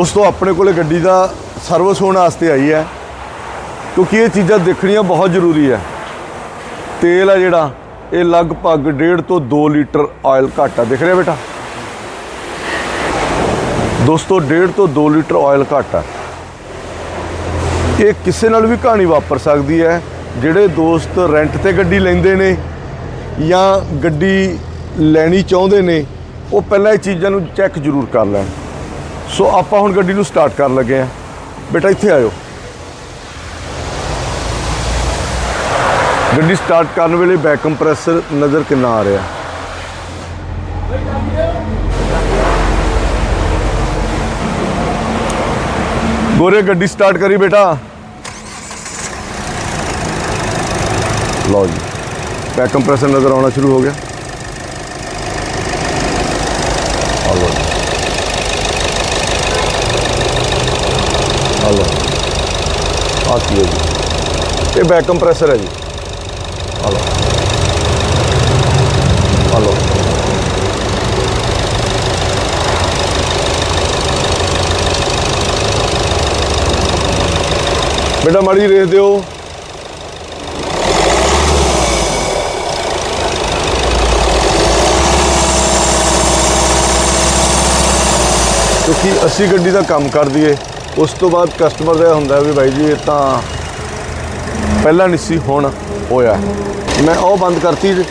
ਦੋਸਤੋ, ਆਪਣੇ ਕੋਲੇ ਗੱਡੀ ਦਾ ਸਰਵਿਸ ਹੋਣ ਵਾਸਤੇ ਆਈ ਹੈ, ਕਿਉਂਕਿ ਇਹ ਚੀਜ਼ਾਂ ਦੇਖਣੀਆਂ ਬਹੁਤ ਜ਼ਰੂਰੀ ਹੈ। ਤੇਲ ਆ ਜਿਹੜਾ, ਇਹ ਲਗਭਗ 1.5 ਤੋਂ 2 ਲੀਟਰ ਆਇਲ ਘੱਟ ਆ। ਦਿਖ ਰਿਹਾ ਬੇਟਾ? ਦੋਸਤੋ 1.5 ਤੋਂ 2 ਲੀਟਰ ਆਇਲ ਘੱਟ ਆ। ਇਹ ਕਿਸੇ ਨਾਲ ਵੀ ਕਹਾਣੀ ਵਾਪਰ ਸਕਦੀ ਹੈ, ਜਿਹੜੇ ਦੋਸਤ ਰੈਂਟ ਤੇ ਗੱਡੀ ਲੈਂਦੇ ਨੇ ਜਾਂ ਗੱਡੀ ਲੈਣੀ ਚਾਹੁੰਦੇ ਨੇ, ਉਹ ਪਹਿਲਾਂ ਇਹ ਚੀਜ਼ਾਂ ਨੂੰ ਚੈੱਕ ਜ਼ਰੂਰ ਕਰ ਲੈਣ। ਸੋ ਆਪਾਂ ਹੁਣ ਗੱਡੀ ਨੂੰ ਸਟਾਰਟ ਕਰਨ ਲੱਗੇ ਆ ਬੇਟਾ, ਇੱਥੇ ਆਇਓ। ਗੱਡੀ ਸਟਾਰਟ ਕਰਨ ਵੇਲੇ ਬੈਕ ਕੰਪਰੈਸਰ ਨਜ਼ਰ ਕਿੰਨਾ ਆ ਰਿਹਾ? ਗੋਰੇ, ਗੱਡੀ ਸਟਾਰਟ ਕਰੀ ਬੇਟਾ। ਲਓ ਜੀ ਬੈਕ ਕੰਪਰੈਸਰ ਨਜ਼ਰ ਆਉਣਾ ਸ਼ੁਰੂ ਹੋ ਗਿਆ ਆ ਲਓ ਜੀ। ਆ। ਲਓ ਆ ਕੀ ਹੈ ਜੀ? ਇਹ ਬੈਕ ਕੰਪਰੈਸਰ ਹੈ ਜੀ। ਆ ਲਓ। ਆ ਲਓ। ਬੇਟਾ ਮਾੜੀ ਰੇਸ ਦਿਓ। ਕਿਉਂਕਿ ਅਸੀਂ ਗੱਡੀ ਦਾ ਕੰਮ ਕਰਦੀ ਦਈਏ। ਉਸ ਤੋਂ ਬਾਅਦ ਕਸਟਮਰ ਦਾ ਇਹ ਹੁੰਦਾ ਵੀ ਬਾਈ ਜੀ, ਇਹ ਤਾਂ ਪਹਿਲਾਂ ਨਹੀਂ ਸੀ, ਹੁਣ ਹੋਇਆ। ਮੈਂ ਉਹ ਬੰਦ ਕਰਤੀ ਜੀ।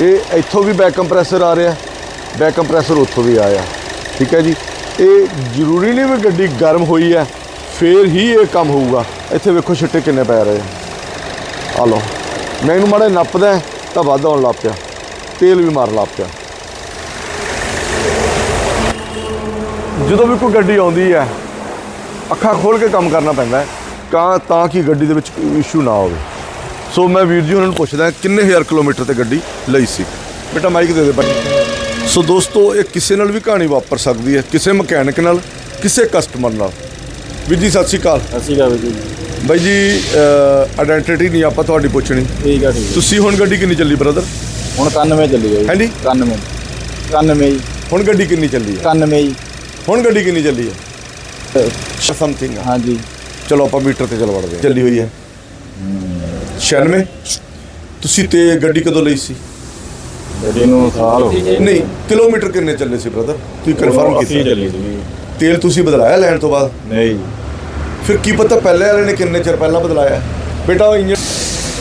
ਇਹ ਇੱਥੋਂ ਵੀ ਬੈਕ ਕੰਪਰੈਸਰ ਆ ਰਿਹਾ ਬੈਕ ਕੰਪਰੈਸਰ ਉੱਥੋਂ ਵੀ ਆਇਆ। ਠੀਕ ਹੈ ਜੀ? ਇਹ ਜ਼ਰੂਰੀ ਨਹੀਂ ਵੀ ਗੱਡੀ ਗਰਮ ਹੋਈ ਹੈ, ਫੇਰ ਹੀ ਇਹ ਕੰਮ ਹੋਊਗਾ। ਇੱਥੇ ਵੇਖੋ ਛਿੱਟੇ ਕਿੰਨੇ ਪੈ ਰਹੇ ਆ। ਲਓ। ਮੈਂ ਇਹਨੂੰ ਮਾੜਾ ਨੱਪਦਾ ਤਾਂ ਵੱਧ ਆਉਣ ਲੱਗ ਪਿਆ। ਤੇਲ ਵੀ ਮਾਰ ਲੱਗ ਪਿਆ। ਜਦੋਂ ਵੀ ਕੋਈ ਗੱਡੀ ਆਉਂਦੀ ਹੈ ਅੱਖਾਂ ਖੋਲ ਕੇ ਕੰਮ ਕਰਨਾ ਪੈਂਦਾ ਹੈ ਤਾਂ ਤਾਂ ਕਿ ਗੱਡੀ ਦੇ ਵਿੱਚ ਕੋਈ ਇਸ਼ੂ ਨਾ ਹੋਵੇ। ਸੋ ਮੈਂ ਵੀਰ ਜੀ ਉਹਨਾਂ ਨੂੰ ਪੁੱਛਦਾ ਕਿੰਨੇ ਹਜ਼ਾਰ ਕਿਲੋਮੀਟਰ ਤੇ ਗੱਡੀ ਲਈ ਸੀ? ਬੇਟਾ ਮਾਈਕ ਦੇ ਦੇ ਭਾਈ ਸੋ ਦੋਸਤੋ ਇਹ ਕਿਸੇ ਨਾਲ ਵੀ ਕਹਾਣੀ ਵਾਪਰ ਸਕਦੀ ਹੈ ਕਿਸੇ ਮਕੈਨਿਕ ਨਾਲ ਕਿਸੇ ਕਸਟਮਰ ਨਾਲ। ਵੀਰ ਜੀ ਸਤਿ ਸ਼੍ਰੀ ਅਕਾਲ। ਅਸੀਂ ਕਾ ਜੀ। ਬਾਈ ਜੀ ਆਇਡੈਂਟੀਟੀ ਨਹੀਂ ਆਪਾਂ ਤੁਹਾਡੀ ਪੁੱਛਣੀ। ਠੀਕ ਆ ਠੀਕ ਤੁਸੀਂ ਹੁਣ ਗੱਡੀ ਕਿੰਨੀ ਚੱਲੀ ਬ੍ਰਦਰ ਹੁਣ 91 ਚੱਲੀ ਹੈ ਹਾਂਜੀ? 91 91 ਜੀ। ਹੁਣ ਗੱਡੀ ਕਿੰਨੀ ਚੱਲੀ ਹੈ 91 ਜੀ। ਹੁਣ ਗੱਡੀ ਕਿੰਨੀ ਚੱਲੀ ਹੈ ਸਮਥਿੰਗ ਹਾਂਜੀ। ਚਲੋ ਆਪਾਂ ਮੀਟਰ ਤੇ ਚੱਲ ਵੜਦੇ ਹਾਂ। ਚੱਲੀ ਹੋਈ ਹੈ। 96 ਤੁਸੀਂ ਤੇ ਗੱਡੀ ਕਦੋਂ ਲਈ ਸੀ? ਗੱਡੀ ਨੂੰ ਸਾਲ ਹੋ ਗਏ। ਨਹੀਂ ਕਿਲੋਮੀਟਰ ਕਿੰਨੇ ਚੱਲੇ ਸੀ ਬ੍ਰਦਰ ਤੁਸੀਂ ਕਨਫਰਮ ਕੀਤਾ। ਚੱਲੀ ਸੀ ਤੇਲ ਤੁਸੀਂ ਬਦਲਾਇਆ ਲੈਣ ਤੋਂ ਬਾਅਦ? ਨਹੀਂ। ਫਿਰ ਕੀ ਪਤਾ ਪਹਿਲੇ ਵਾਲੇ ਨੇ ਕਿੰਨੇ ਚਿਰ ਪਹਿਲਾਂ ਬਦਲਾਇਆ? ਬੇਟਾ ਉਹ ਇੰਜਨ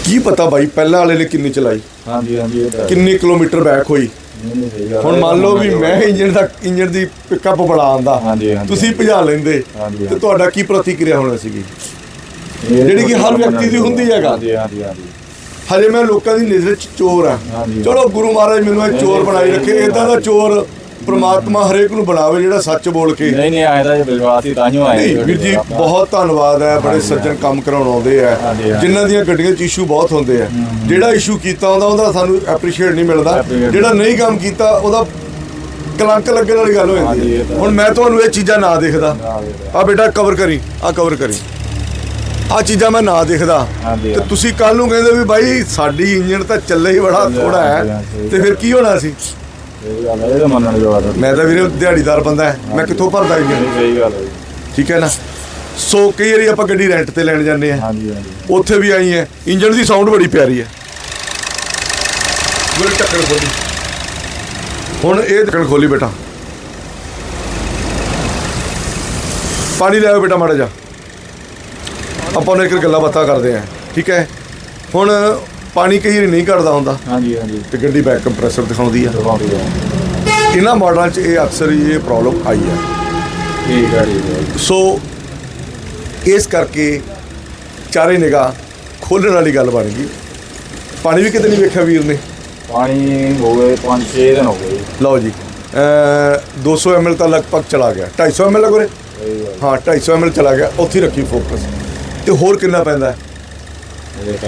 ਕੀ ਪਤਾ ਬਾਈ ਪਹਿਲਾਂ ਵਾਲੇ ਨੇ ਕਿੰਨੀ ਚਲਾਈ? ਹਾਂਜੀ ਹਾਂਜੀ ਕਿੰਨੇ ਕਿਲੋਮੀਟਰ ਬੈਕ ਹੋਈ? ਹੁਣ ਹੈ। ਮੰਨ ਲਓ ਵੀ ਮੈਂ ਇੰਜਨ ਦਾ ਇੰਜਨ ਦੀ ਪਿਕਅਪ ਬੜਾ ਆਂਦਾ ਹਾਂਜੀ, ਹਾਂਜੀ। ਤੁਸੀਂ ਭਜਾ ਲੈਂਦੇ ਹਾਂਜੀ, ਤੇ ਹਾਂਜੀ। ਤੁਹਾਡਾ ਕੀ ਪ੍ਰਤੀਕਿਰਿਆ ਹੋਣੀ ਸੀਗੀ ਜਿਹੜੀ ਕਿ ਹਰ ਵਿਅਕਤੀ ਦੀ ਹੁੰਦੀ ਹੈਗਾ। ਹਾਂਜੀ ਹਾਂਜੀ ਹਾਂਜੀ ਹਜੇ ਮੈਂ ਲੋਕਾਂ ਦੀ ਨਜ਼ਰ 'ਚ ਚੋਰ ਆ ਹਾਂਜੀ। ਚਲੋ ਗੁਰੂ ਮਹਾਰਾਜ ਮੈਨੂੰ ਇਹ ਚੋਰ ਬਣਾਈ ਰੱਖੇ ਇਦਾਂ ਦਾ ਚੋਰ ਪ੍ਰਮਾਤਮਾ ਹਰੇਕ ਨੂੰ ਬਣਾਵੇ ਜਿਹੜਾ ਸੱਚ ਬੋਲ ਕੇ। ਨਹੀਂ ਨਹੀਂ ਆਇਆ ਤਾਂ ਵਿਸ਼ਵਾਸ ਹੀ ਤਾਂ ਹੀ ਆਇਆ ਨਹੀਂ ਵੀਰ ਜੀ ਬਹੁਤ ਧੰਨਵਾਦ ਹੈ ਬੜੇ ਸੱਜਣ ਕੰਮ ਕਰਾਉਣ ਆਉਂਦੇ ਆ। ਜਿਨ੍ਹਾਂ ਦੀਆਂ ਗੱਡੀਆਂ 'ਚ ਇਸ਼ੂ ਬਹੁਤ ਹੁੰਦੇ ਆ ਜਿਹੜਾ ਇਸ਼ੂ ਕੀਤਾ ਹੁੰਦਾ ਉਹਦਾ ਸਾਨੂੰ ਐਪਰੀਸ਼ੀਏਟ ਨਹੀਂ ਮਿਲਦਾ। ਜਿਹੜਾ ਨਹੀਂ। ਕੰਮ ਕੀਤਾ ਉਹਦਾ ਕਲੰਕ ਲੱਗਣ ਵਾਲੀ ਗੱਲ ਹੋ ਜਾਂਦੀ ਹੈ। ਹੁਣ ਮੈਂ ਤੁਹਾਨੂੰ ਇਹ ਚੀਜ਼ਾਂ ਨਾ ਦੇਖਦਾ। ਆ ਬੇਟਾ ਕਵਰ ਕਰੀ ਆ ਕਵਰ ਕਰੀ। ਆ ਚੀਜ਼ਾਂ ਮੈਂ ਨਾ ਦੇਖਦਾ। ਤੇ। ਤੁਸੀਂ ਕੱਲ ਨੂੰ ਕਹਿੰਦੇ ਵੀ ਬਾਈ ਸਾਡੀ ਇੰਜਨ ਤਾਂ ਚੱਲੇ ਹੀ ਬੜਾ ਥੋੜਾ ਹੈ। ਤੇ ਫਿਰ ਕੀ ਹੋਣਾ ਸੀ? ਸਹੀ ਗੱਲ ਹੈ ਇਹ ਤਾਂ ਮੰਨਣ ਦੀ ਬਾਤ ਹੈ ਮੈਂ ਤਾਂ ਵੀਰੇ ਦਿਹਾੜੀਦਾਰ ਬੰਦਾ ਹੈ। ਮੈਂ ਕਿੱਥੋਂ ਭਰਦਾ ਸਹੀ ਗੱਲ ਹੈ। ਜੀ। ਠੀਕ ਹੈ ਨਾ? ਸੋ ਕਈ ਵਾਰੀ ਆਪਾਂ ਗੱਡੀ ਰੈਂਟ ਤੇ ਲੈਣ ਜਾਂਦੇ ਆ ਹਾਂਜੀ ਹਾਂਜੀ। ਉੱਥੇ ਵੀ ਆਈ ਹੈ। ਇੰਜਨ ਦੀ ਸਾਊਂਡ ਬੜੀ ਪਿਆਰੀ ਹੈ। ਗੁਰ ਟੱਕਰ ਖੋਲੀ। ਹੁਣ ਇਹ ਢੱਕਣ ਖੋਲੀ ਬੇਟਾ। ਪਾਣੀ ਲੈ ਆਓ ਬੇਟਾ ਮਾੜਾ ਜਾ ਆਪਾਂ ਨੇ ਇੱਕ ਗੱਲਾਂ ਬਾਤਾਂ ਕਰਦੇ ਆ ਠੀਕ ਹੈ? ਹੁਣ ਪਾਣੀ ਕਈ ਵਾਰੀ ਨਹੀਂ ਘਟਦਾ ਹੁੰਦਾ। ਹਾਂਜੀ ਹਾਂਜੀ। ਤੇ ਗੱਡੀ ਬੈਕ ਕੰਪਰੈਸਰ ਦਿਖਾਉਂਦੀ ਆ। ਦਿਖਾਉਂਦੀ ਇਹਨਾਂ ਮਾਡਲਾਂ 'ਚ ਇਹ ਅਕਸਰ ਹੀ ਇਹ ਪ੍ਰੋਬਲਮ ਆਈ ਹੈ ਠੀਕ ਹੈ ਠੀਕ ਸੋ ਇਸ ਕਰਕੇ ਚਾਰੇ ਨਿਗਾਹ ਖੋਲਣ ਵਾਲੀ ਗੱਲ ਬਣ ਗਈ। ਪਾਣੀ ਵੀ ਕਿਤੇ ਨਹੀਂ ਵੇਖਿਆ ਵੀਰ ਨੇ? ਪਾਣੀ ਹੋ ਗਏ 5-6 ਦਿਨ ਹੋ ਗਏ। ਲਓ ਜੀ ਅਹ 200 ml ਤਾਂ ਲਗਭਗ ਚਲਾ ਗਿਆ। 250 ml ਗੱਲ। ਹਾਂ 250 ml ਚਲਾ ਗਿਆ। ਉੱਥੇ ਰੱਖੀ ਫੋਕਸ ਤੇ ਹੋਰ ਕਿੰਨਾ ਪੈਂਦਾ? ਹੈ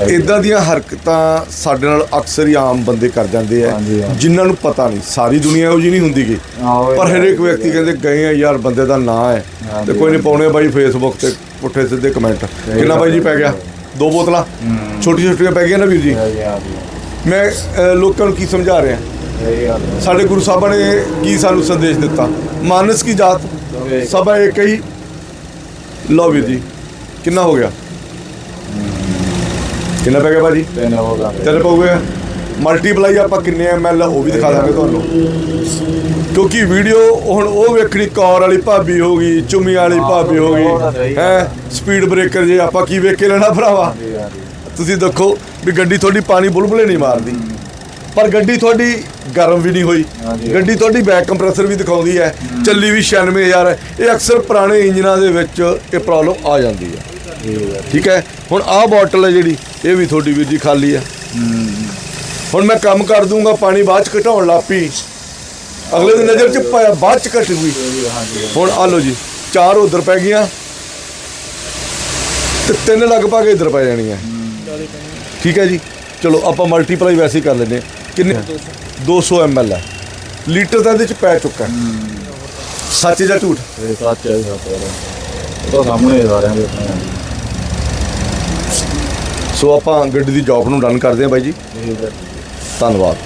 ਇਦਾਂ ਦੀਆਂ ਹਰਕਤਾਂ ਸਾਡੇ ਨਾਲ ਅਕਸਰ ਹੀ ਆਮ ਬੰਦੇ ਕਰ ਜਾਂਦੇ ਆ। ਜਿਨ੍ਹਾਂ ਨੂੰ ਪਤਾ ਨਹੀਂ। ਸਾਰੀ ਦੁਨੀਆ ਇਹੋ ਜਿਹੀ ਨਹੀਂ ਹੁੰਦੀ ਗੀ। ਪਰ ਹਰੇਕ। ਵਿਅਕਤੀ ਕਹਿੰਦੇ ਗਏ ਆ ਯਾਰ ਬੰਦੇ ਦਾ ਨਾਂ ਹੈ। ਤੇ ਕੋਈ ਨਹੀਂ। ਪਾਉਣੇ ਬਾਈ ਫੇਸਬੁੱਕ ਤੇ ਪੁੱਠੇ ਸਿੱਧੇ ਕਮੈਂਟ ਕਿੰਨਾ ਬਾਈ ਜੀ ਪੈ ਗਿਆ? ਦੋ ਬੋਤਲਾਂ। ਛੋਟੀ ਛੋਟੀਆਂ ਪੈ ਗਈਆਂ ਨਾ ਵੀਰ ਜੀ? ਮੈਂ ਲੋਕਾਂ ਨੂੰ ਕੀ ਸਮਝਾ ਰਿਹਾ? ਸਾਡੇ ਗੁਰੂ ਸਾਹਿਬਾਂ ਨੇ ਕੀ ਸਾਨੂੰ ਸੰਦੇਸ਼ ਦਿੱਤਾ? ਮਾਨਸ ਕੀ ਜਾਤ? ਸਭ ਇੱਕ ਹੀ। ਲਓ ਵੀਰ ਜੀ ਕਿੰਨਾ ਹੋ ਗਿਆ? ਕਿੰਨਾ ਪੈ ਗਿਆ ਭਾਜੀ ਤਿੰਨ ਹੋ ਗਏ। ਤਿੰਨ ਪਊਗੇ। ਮਲਟੀਪਲਾਈ ਆਪਾਂ ਕਿੰਨੇ ਐਮਐਲ ਉਹ ਵੀ ਦਿਖਾ ਦਾਂਗੇ ਤੁਹਾਨੂੰ। ਕਿਉਂਕਿ ਵੀਡੀਓ ਹੁਣ ਉਹ ਵੇਖਣੀ ਕੌਰ ਵਾਲੀ ਭਾਬੀ ਹੋ ਗਈ ਚੁੰਮੀ ਵਾਲੀ ਭਾਬੀ ਹੋ ਗਈ ਹੈ? ਸਪੀਡ ਬ੍ਰੇਕਰ ਜੇ ਆਪਾਂ ਕੀ ਵੇਖ ਕੇ ਲੈਣਾ ਭਰਾਵਾ? ਤੁਸੀਂ ਦੇਖੋ ਵੀ ਗੱਡੀ ਤੁਹਾਡੀ ਪਾਣੀ ਬੁਲਬੁਲੇ ਨਹੀਂ ਮਾਰਦੀ। ਪਰ ਗੱਡੀ ਤੁਹਾਡੀ ਗਰਮ ਵੀ ਨਹੀਂ ਹੋਈ। ਗੱਡੀ ਤੁਹਾਡੀ ਬੈਕ ਕੰਪਰੈਸਰ ਵੀ ਦਿਖਾਉਂਦੀ ਹੈ। ਚੱਲੀ ਵੀ 96000 ਹੈ ਇਹ ਅਕਸਰ ਪੁਰਾਣੇ ਇੰਜਨਾਂ ਦੇ ਵਿੱਚ ਇਹ ਪ੍ਰੋਬਲਮ ਆ ਜਾਂਦੀ ਹੈ। ਠੀਕ ਹੈ? ਹੁਣ ਆਹ ਬੋਟਲ ਹੈ ਜਿਹੜੀ, ਇਹ ਵੀ ਤੁਹਾਡੀ ਵੀਰ ਜੀ ਖਾਲੀ ਹੈ। ਹੁਣ ਮੈਂ ਕੰਮ ਕਰ ਦੂੰਗਾ, ਪਾਣੀ ਬਾਅਦ ਚ ਘਟਾਉਣ ਲੱਪੀ ਅਗਲੇ ਦੀ ਨਜ਼ਰ ਚ ਬਾਅਦ ਚ ਘਟ ਗਈ ਹੁਣ ਆ ਲਓ ਜੀ, ਚਾਰ ਉਧਰ ਪੈ ਗਈਆਂ। ਤੇ ਤਿੰਨ ਲਗਭਗ ਇਧਰ ਪੈ ਜਾਣੀਆਂ। ਠੀਕ ਹੈ ਜੀ? ਚਲੋ, ਆਪਾਂ ਮਲਟੀਪਲਾਈ ਵੈਸੇ ਹੀ ਕਰ ਲੈਂਦੇ ਹਾਂ। ਕਿੰਨੇ? 200 ml ਹੈ। ਲੀਟਰ ਤਾਂ ਇਹਦੇ ਚ ਪੈ ਚੁੱਕਾ ਸੱਚ ਜਾਂ ਝੂਠ? ਸੱਚ ਹੈ ਸਾਹਮਣੇ ਸਾਰਿਆਂ ਦੇ ਸੋ ਆਪਾਂ ਗੱਡੀ ਦੀ ਜੌਬ ਨੂੰ ਡਨ ਕਰਦੇ ਹਾਂ ਬਾਈ ਜੀ। ਧੰਨਵਾਦ।